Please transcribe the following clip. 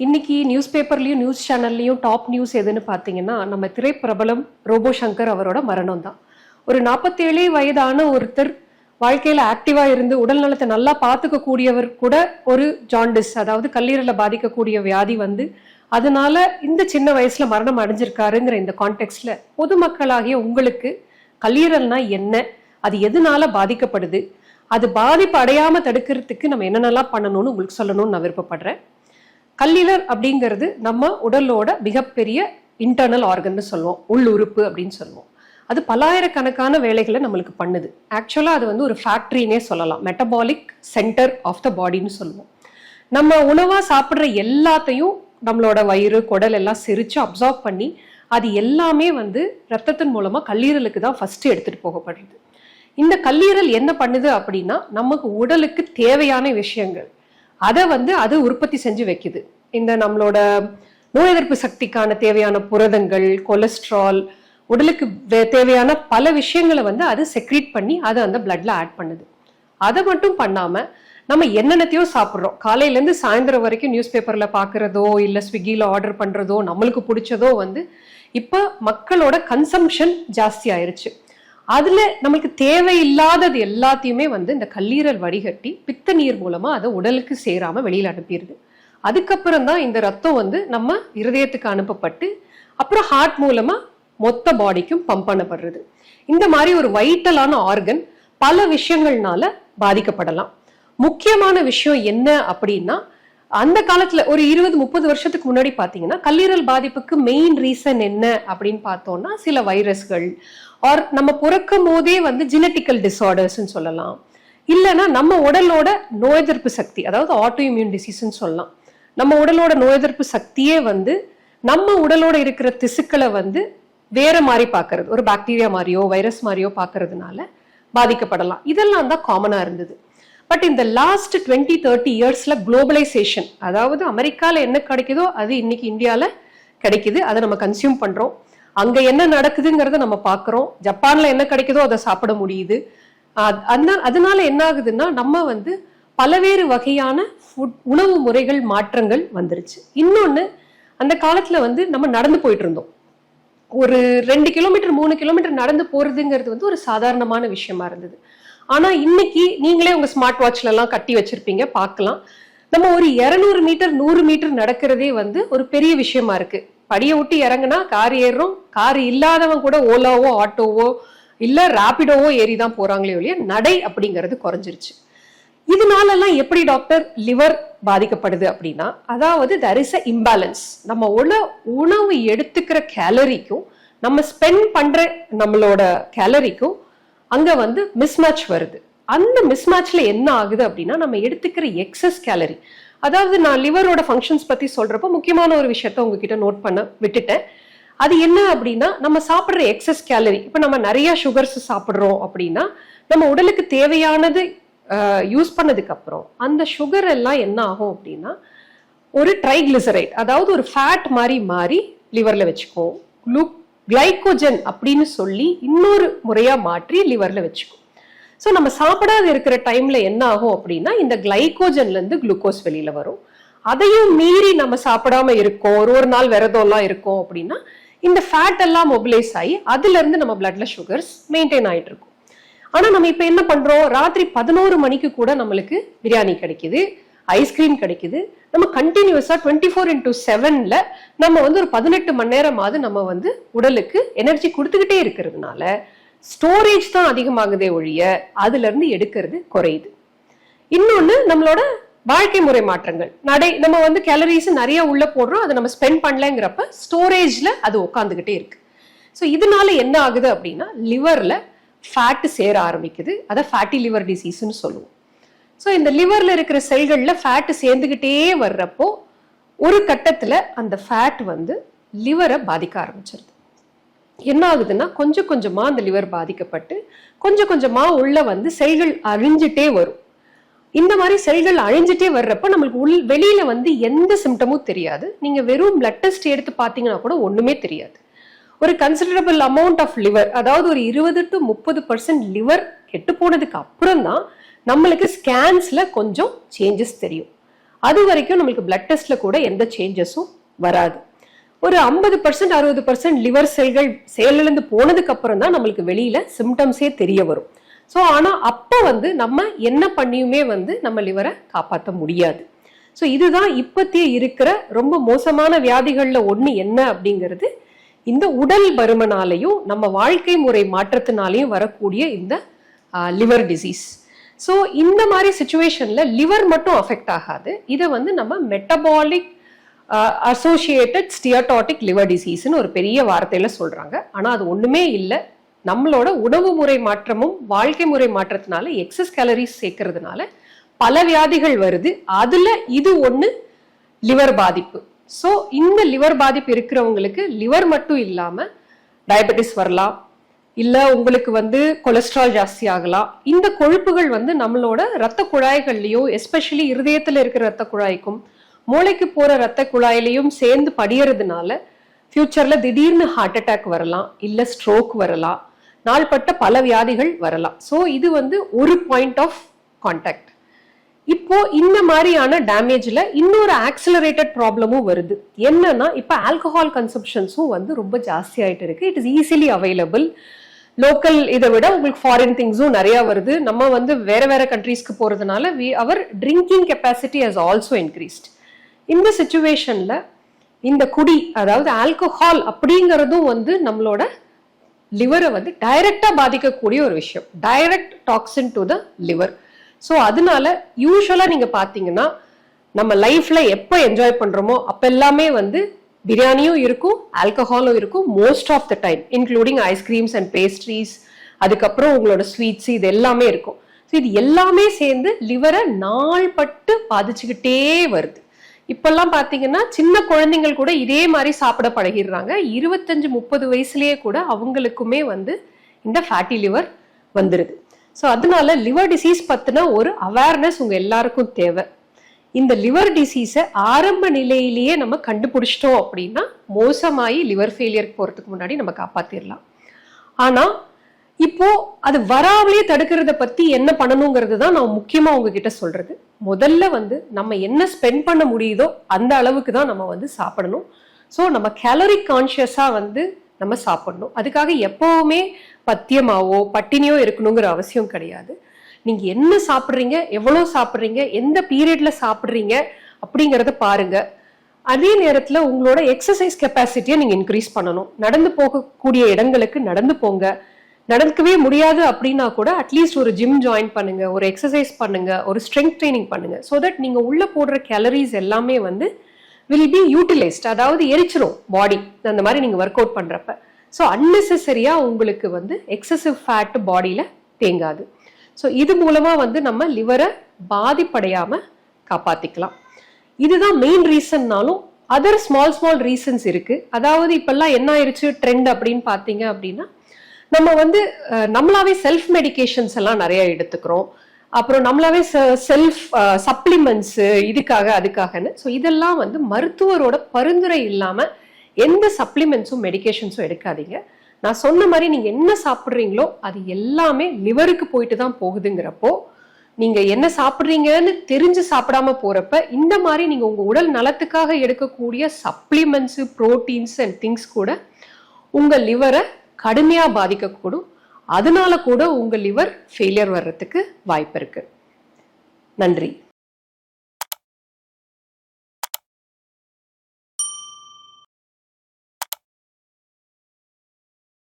இன்னைக்கு நியூஸ் பேப்பர்லேயும் நியூஸ் சேனல்லையும் டாப் நியூஸ் எதுன்னு பார்த்தீங்கன்னா நம்ம திரைப்பிரபலம் ரோபோ சங்கர் அவரோட மரணம் தான் ஒரு நாற்பத்தேழே வயதான ஒருத்தர் வாழ்க்கையில ஆக்டிவா இருந்து உடல் நலத்தை நல்லா பார்த்துக்க கூடியவர் கூட ஒரு ஜாண்டிஸ் அதாவது கல்லீரலை பாதிக்கக்கூடிய வியாதி வந்து அதனால இந்த சின்ன வயசுல மரணம் அடைஞ்சிருக்காருங்கிற இந்த கான்டெக்ட்ல பொதுமக்களாகிய உங்களுக்கு கல்லீரல்னா என்ன? அது எதனால பாதிக்கப்படுது? அது பாதிப்பு அடையாம தடுக்கிறதுக்கு நம்ம என்னென்னலாம் பண்ணணும்னு உங்களுக்கு சொல்லணும்னு நான் விருப்பப்படுறேன். கல்லீரல் அப்படிங்கிறது நம்ம உடலோட மிகப்பெரிய இன்டர்னல் ஆர்கன்னு சொல்லுவோம். உள் உறுப்பு அப்படின்னு சொல்லுவோம். அது பல்லாயிரக்கணக்கான வேலைகளை நம்மளுக்கு பண்ணுது. ஆக்சுவலாக அது வந்து ஒரு ஃபேக்ட்ரினே சொல்லலாம். மெட்டபாலிக் சென்டர் ஆஃப் த பாடின்னு சொல்லுவோம். நம்ம உணவாக சாப்பிட்ற எல்லாத்தையும் நம்மளோட வயிறு குடல் எல்லாம் சிரித்து அப்சார்ப் பண்ணி அது எல்லாமே வந்து ரத்தத்தின் மூலமாக கல்லீரலுக்கு தான் ஃபஸ்ட்டு எடுத்துகிட்டு போகப்படுது. இந்த கல்லீரல் என்ன பண்ணுது அப்படின்னா நமக்கு உடலுக்கு தேவையான விஷயங்கள் அதை வந்து அது உற்பத்தி செஞ்சு வைக்குது. இந்த நம்மளோட நோய் எதிர்ப்பு சக்திக்கான தேவையான புரதங்கள் கொலஸ்ட்ரால் உடலுக்கு வே- தேவையான பல விஷயங்களை வந்து அது செக்ரீட் பண்ணி அதை அந்த பிளட்ல ஆட் பண்ணுது. அதை மட்டும் பண்ணாம நம்ம என்னென்னத்தையோ சாப்பிட்றோம். காலையில இருந்து சாயந்தரம் வரைக்கும் நியூஸ் பேப்பர்ல பாக்குறதோ இல்ல ஸ்விக்கியில் ஆர்டர் பண்றதோ நம்மளுக்கு பிடிச்சதோ வந்து இப்ப மக்களோட கன்சம்ஷன் ஜாஸ்தி ஆயிருச்சு. அதுல நமக்கு தேவையில்லாதது எல்லாத்தையுமே வந்து இந்த கல்லீரல் வடிகட்டி பித்த நீர் மூலமா அதை உடலுக்கு சேராம வெளியில அனுப்பிடுது. அதுக்கப்புறம் தான் இந்த ரத்தம் வந்து நம்ம இருதயத்துக்கு அனுப்பப்பட்டு அப்புறம் ஹார்ட் மூலமா மொத்த பாடிக்கும் பம்ப் பண்ணப்படுறது. இந்த மாதிரி ஒரு வைட்டலான ஆர்கன் பல விஷயங்கள்னால பாதிக்கப்படலாம். முக்கியமான விஷயம் என்ன அப்படின்னா அந்த காலத்துல ஒரு இருபது முப்பது வருஷத்துக்கு முன்னாடி பாத்தீங்கன்னா கல்லீரல் பாதிப்புக்கு மெயின் ரீசன் என்ன அப்படின்னு பார்த்தோம்னா சில வைரஸ்கள் ஆர் நம்ம பிறக்கும் போதே வந்து ஜெனட்டிக்கல் டிசார்டர்ஸ்னு சொல்லலாம். இல்லைன்னா நம்ம உடலோட நோய் எதிர்ப்பு சக்தி அதாவது ஆட்டோ இம்யூன் டிசீஸ்ன்னு சொல்லலாம். நம்ம உடலோட நோய் எதிர்ப்பு சக்தியே வந்து நம்ம உடலோட இருக்கிற திசுக்களை வந்து வேற மாதிரி பார்க்கறது ஒரு பாக்டீரியா மாதிரியோ வைரஸ் மாதிரியோ பார்க்கறதுனால பாதிக்கப்படலாம். இதெல்லாம் தான் காமனா இருந்தது. பட் இந்த லாஸ்ட் டுவெண்ட்டி தேர்ட்டி இயர்ஸில் குளோபலைசேஷன் அதாவது அமெரிக்காவில் என்ன கிடைக்குதோ அது இன்னைக்கு இந்தியாவில் கிடைக்குது. அதை நம்ம கன்சியூம் பண்ணுறோம் அங்கே என்ன நடக்குதுங்கிறத நம்ம பார்க்கறோம். ஜப்பானில் என்ன கிடைக்குதோ அதை சாப்பிட முடியுது. அஹ் அதனால என்ன ஆகுதுன்னா நம்ம வந்து பலவேறு வகையான ஃபுட் உணவு முறைகள் மாற்றங்கள் வந்துருச்சு. இன்னொன்னு அந்த காலத்தில் வந்து நம்ம நடந்து போயிட்டு இருந்தோம். ஒரு ரெண்டு கிலோமீட்டர் மூணு கிலோமீட்டர் நடந்து போறதுங்கிறது வந்து ஒரு சாதாரணமான விஷயமா இருந்தது. ஆனா இன்னைக்கு நீங்களே உங்க ஸ்மார்ட் வாட்ச்ல எல்லாம் கட்டி வச்சிருப்பீங்க பார்க்கலாம். நம்ம ஒரு இருநூறு மீட்டர் நூறு மீட்டர் நடக்கிறதே வந்து ஒரு பெரிய விஷயமா இருக்கு. படியை விட்டு இறங்குனா கார் ஏறுறோம். கார் இல்லாதவன் கூட ஓலாவோ ஆட்டோவோ இல்ல ராபிடோவோ ஏறி தான் போறாங்களே ஒழிய நடை அப்படிங்கிறது குறைஞ்சிருச்சு. இதனாலலாம் எப்படி டாக்டர் லிவர் பாதிக்கப்படுது அப்படின்னா அதாவது தர் இஸ் அ இம்பேலன்ஸ் நம்ம உண உணவு எடுத்துக்கிற கேலரிக்கும் நம்ம ஸ்பெண்ட் பண்ற நம்மளோட கேலரிக்கும் அங்க வந்து மிஸ்மேட்ச் வருது. அந்த மிஸ்மேட்ச்ல என்ன ஆகுது அப்படின்னா நம்ம எடுத்துக்கிற எக்ஸஸ் கேலரி அதாவது நான் லிவரோட ஃபங்க்ஷன்ஸ் பத்தி சொல்றப்போ முக்கியமான ஒரு விஷயத்த உங்ககிட்ட நோட் பண்ண விட்டுட்டேன். அது என்ன அப்படின்னா நம்ம சாப்பிட்ற எக்ஸஸ் கேலரி இப்போ நம்ம நிறைய சுகர்ஸ் சாப்பிட்றோம் அப்படின்னா நம்ம உடலுக்கு தேவையானது யூஸ் பண்ணதுக்கு அப்புறம் அந்த சுகர் எல்லாம் என்ன ஆகும் அப்படின்னா ஒரு ட்ரைக்ளிசரைட் அதாவது ஒரு ஃபேட் மாதிரி மாறி லிவர்ல வச்சுக்கும் குளூ கிளைகோஜன் அப்படின்னு சொல்லி இன்னொரு முறையா மாற்றி லிவர்ல வச்சுக்கும். ஸோ நம்ம சாப்பிடாத இருக்கிற டைம்ல என்ன ஆகும் அப்படின்னா இந்த கிளைகோஜன்ல இருந்து குளுக்கோஸ் வெளியில வரும். அதையும் மீறி நம்ம சாப்பிடாம இருக்கோம். ஒரு ஒரு நாள் விரதம்லாம் இருக்கோம் அப்படின்னா இந்த ஃபேட் எல்லாம் மொபிலைஸ் ஆகி அதுல இருந்து நம்ம பிளட்ல சுகர்ஸ் மெயின்டைன் ஆயிட்டு இருக்கும். ஆனா நம்ம இப்ப என்ன பண்றோம்? ராத்திரி பதினோரு மணிக்கு கூட நம்மளுக்கு பிரியாணி கிடைக்குது. ஐஸ்கிரீம் கிடைக்குது. நம்ம கண்டினியூஸாக டுவெண்ட்டி ஃபோர் இன்டூ செவனில் நம்ம வந்து ஒரு பதினெட்டு மணி நேரமாவது நம்ம வந்து உடலுக்கு எனர்ஜி கொடுத்துக்கிட்டே இருக்கிறதுனால ஸ்டோரேஜ் தான் அதிகமாகுதே ஒழிய அதுலேருந்து எடுக்கிறது குறையுது. இன்னொன்று நம்மளோட வாழ்க்கை முறை மாற்றங்கள். நடை நம்ம வந்து கேலரிஸ் நிறைய உள்ள போடுறோம். அதை நம்ம ஸ்பெண்ட் பண்ணலங்கிறப்ப ஸ்டோரேஜில் அது உட்காந்துக்கிட்டே இருக்கு. ஸோ இதனால என்ன ஆகுது அப்படின்னா லிவரில் ஃபேட்டு சேர ஆரம்பிக்குது. அதை ஃபேட்டி லிவர் டிசீஸ்னு சொல்லுவோம். ஸோ இந்த லிவர்ல இருக்கிற செல்கள்ல ஃபேட் சேர்ந்துக்கிட்டே வர்றப்போ ஒரு கட்டத்துல அந்த ஃபேட் வந்து லிவரை பாதிக்க ஆரம்பிச்சிருது. என்ன ஆகுதுன்னா கொஞ்சம் கொஞ்சமா அந்த லிவர் பாதிக்கப்பட்டு கொஞ்சம் கொஞ்சமா உள்ள வந்து செல்கள் அழிஞ்சிட்டே வரும். இந்த மாதிரி செல்கள் அழிஞ்சிட்டே வர்றப்ப நம்மளுக்கு உள் வெளியில வந்து எந்த சிம்டமும் தெரியாது. நீங்க வெறும் பிளட் டெஸ்ட் எடுத்து பார்த்தீங்கன்னா கூட ஒண்ணுமே தெரியாது. ஒரு கன்சிடரபிள் அமௌண்ட் ஆஃப் லிவர் அதாவது ஒரு இருபது டு முப்பது பர்சன்ட் லிவர் கெட்டு போனதுக்கு அப்புறம் தான் நம்மளுக்கு ஸ்கேன்ஸில் கொஞ்சம் சேஞ்சஸ் தெரியும். அது வரைக்கும் நம்மளுக்கு பிளட் டெஸ்ட்டில் கூட எந்த சேஞ்சஸும் வராது. ஒரு ஐம்பது பர்சன்ட் அறுபது பர்சன்ட் லிவர் செல்கள் செயலிழந்து போனதுக்கு அப்புறம் தான் நம்மளுக்கு வெளியில சிம்டம்ஸே தெரிய வரும். ஸோ ஆனால் அப்போ வந்து நம்ம என்ன பண்ணியுமே வந்து நம்ம லிவரை காப்பாற்ற முடியாது. ஸோ இதுதான் இப்பத்திய இருக்கிற ரொம்ப மோசமான வியாதிகளில் ஒன்று என்ன அப்படிங்கிறது இந்த உடல் பருமனாலையும் நம்ம வாழ்க்கை முறை மாற்றத்தினாலையும் வரக்கூடிய இந்த லிவர் டிசீஸ் ஸோ இந்த மாதிரி சுச்சுவேஷனில் லிவர் மட்டும் அஃபெக்ட் ஆகாது. இதை வந்து நம்ம மெட்டபாலிக் அசோசியேட்டட் ஸ்டியட்டாட்டிக் லிவர் டிசீஸ்னு ஒரு பெரிய வார்த்தையில் சொல்கிறாங்க ஆனால் அது ஒன்றுமே இல்லை. நம்மளோட உணவு முறை மாற்றமும் வாழ்க்கை முறை மாற்றத்தினால எக்ஸஸ் கேலரிஸ் சேர்க்கறதுனால பல வியாதிகள் வருது. அதில் இது ஒன்று லிவர் பாதிப்பு. ஸோ இந்த லிவர் பாதிப்பு இருக்கிறவங்களுக்கு லிவர் மட்டும் இல்லாமல் டயபெட்டிஸ் வரலாம். இல்ல உங்களுக்கு வந்து கொலஸ்ட்ரால் ஜாஸ்தி ஆகலாம். இந்த கொழுப்புகள் வந்து நம்மளோட ரத்த குழாய்கள்லையோ எஸ்பெஷலி இருதயத்துல இருக்கிற ரத்த குழாய்க்கும் மூளைக்கு போற ரத்த குழாயிலையும் சேர்ந்து படியறதுனால ஃபியூச்சர்ல திடீர்னு ஹார்ட் அட்டாக் வரலாம் இல்ல ஸ்ட்ரோக் வரலாம் நாள்பட்ட பல வியாதிகள் வரலாம். ஸோ இது வந்து ஒரு பாயிண்ட் ஆஃப் கான்டாக்ட் இப்போ இந்த மாதிரியான டேமேஜ்ல இன்னொரு ஆக்சிலரேட்டட் ப்ராப்ளமும் வருது. என்னன்னா இப்போ ஆல்கஹால் கன்சப்ஷன்ஸும் வந்து ரொம்ப ஜாஸ்தி ஆயிட்டு இருக்கு. It is easily available local இதை விட உங்களுக்கு ஃபாரின் திங்ஸும் நிறைய வருது. நம்ம வந்து வேற வேற கண்ட்ரீஸ்க்கு போறதுனால we our drinking capacity has also increased இந்த சுச்சுவேஷன்ல இந்த குடி அதாவது ஆல்கஹால் அப்படிங்கிறதும் வந்து நம்மளோட லிவரை வந்து டைரக்டா பாதிக்கக்கூடிய ஒரு விஷயம். Direct toxin to the liver so அதனால யூஸ்வலா நீங்க பாத்தீங்கன்னா நம்ம லைஃப்ல எப்போ என்ஜாய் பண்றோமோ அப்ப எல்லாமே வந்து பிரியாணியும் இருக்கும் ஆல்கஹாலும் இருக்கும் most of the time including ice creams and pastries அதுக்கப்புறம் உங்களோட ஸ்வீட்ஸ் இது எல்லாமே இருக்கும். ஸோ இது எல்லாமே சேர்ந்து லிவரை நாள்பட்டு பாதிச்சுக்கிட்டே வருது. இப்பெல்லாம் பார்த்தீங்கன்னா சின்ன குழந்தைங்கள் கூட இதே மாதிரி சாப்பிட பழகிடுறாங்க. இருபத்தஞ்சு முப்பது வயசுலேயே கூட அவங்களுக்குமே வந்து இந்த ஃபேட்டி லிவர் வந்துடுது ஸோ அதனால லிவர் டிசீஸ் பற்றின ஒரு அவேர்னஸ் உங்கள் எல்லாருக்கும் தேவை. இந்த லிவர் டிசீஸை ஆரம்ப நிலையிலேயே நம்ம கண்டுபிடிச்சிட்டோம் அப்படின்னா மோசமாகி லிவர் ஃபெயிலியருக்கு போகிறதுக்கு முன்னாடி நம்ம காப்பாற்றிடலாம் ஆனால் இப்போ அது வராமலே தடுக்கிறத பத்தி என்ன பண்ணணுங்கிறது தான் நான் முக்கியமா உங்ககிட்ட சொல்றது. முதல்ல வந்து நம்ம என்ன ஸ்பெண்ட் பண்ண முடியுதோ அந்த அளவுக்கு தான் நம்ம வந்து சாப்பிடணும். ஸோ நம்ம கேலரி கான்ஷியஸாக வந்து நம்ம சாப்பிடணும். அதுக்காக எப்பவுமே பத்தியமாவோ பட்டினியோ இருக்கணுங்கிற அவசியம் கிடையாது. நீங்க என்ன சாப்பிட்றீங்க எவ்வளோ சாப்பிட்றீங்க எந்த பீரியட்ல சாப்பிட்றீங்க அப்படிங்கிறத பாருங்க. அதே நேரத்தில் உங்களோட எக்ஸசைஸ் கெப்பாசிட்டியை நீங்கள் இன்க்ரீஸ் பண்ணணும். நடந்து போகக்கூடிய இடங்களுக்கு நடந்து போங்க. நடக்கவே முடியாது அப்படின்னா கூட அட்லீஸ்ட் ஒரு ஜிம் ஜாயின் பண்ணுங்க ஒரு எக்ஸசைஸ் பண்ணுங்க ஒரு ஸ்ட்ரென்த் ட்ரைனிங் பண்ணுங்க. ஸோ தட் நீங்க உள்ள போடுற கேலரிஸ் எல்லாமே வந்து வில் பி யூட்டிலைஸ்ட் அதாவது எரிச்சிரும் பாடி அந்த மாதிரி நீங்க ஒர்க் அவுட் பண்றப்ப. ஸோ அன்னெசரியா உங்களுக்கு வந்து எக்ஸசிவ் ஃபேட் பாடியில தேங்காது. ஸோ இது மூலமாக வந்து நம்ம லிவரை பாதிப்படையாமல் காப்பாற்றிக்கலாம் இதுதான் மெயின் ரீசன்னாலும் அதர் ஸ்மால் ஸ்மால் ரீசன்ஸ் இருக்குது அதாவது இப்போல்லாம் என்ன ஆயிடுச்சு ட்ரெண்ட் அப்படின்னு பார்த்தீங்க அப்படின்னா நம்ம வந்து நம்மளாவே செல்ஃப் மெடிகேஷன்ஸ் எல்லாம் நிறைய எடுத்துக்கிறோம். அப்புறம் நம்மளாவே செல்ஃப் சப்ளிமெண்ட்ஸ் இதுக்காக அதுக்காகன்னு. ஸோ இதெல்லாம் வந்து மருத்துவரோட பரிந்துரை இல்லாமல் எந்த சப்ளிமெண்ட்ஸும் மெடிகேஷன்ஸும் எடுக்காதீங்க. நான் சொன்ன மாதிரி நீங்க என்ன சாப்பிட்றீங்களோ அது எல்லாமே லிவருக்கு போயிட்டு தான் போகுதுங்கிறப்போ நீங்க என்ன சாப்பிட்றீங்கன்னு தெரிஞ்சு சாப்பிடாம போறப்ப இந்த மாதிரி நீங்க உங்க உடல் நலத்துக்காக எடுக்கக்கூடிய சப்ளிமெண்ட்ஸ் புரோட்டீன்ஸ் அண்ட் திங்ஸ் கூட உங்க லிவரை கடுமையா பாதிக்கக்கூடும். அதனால கூட உங்க லிவர் ஃபெயிலியர் வர்றதுக்கு வாய்ப்பு இருக்கு. நன்றி.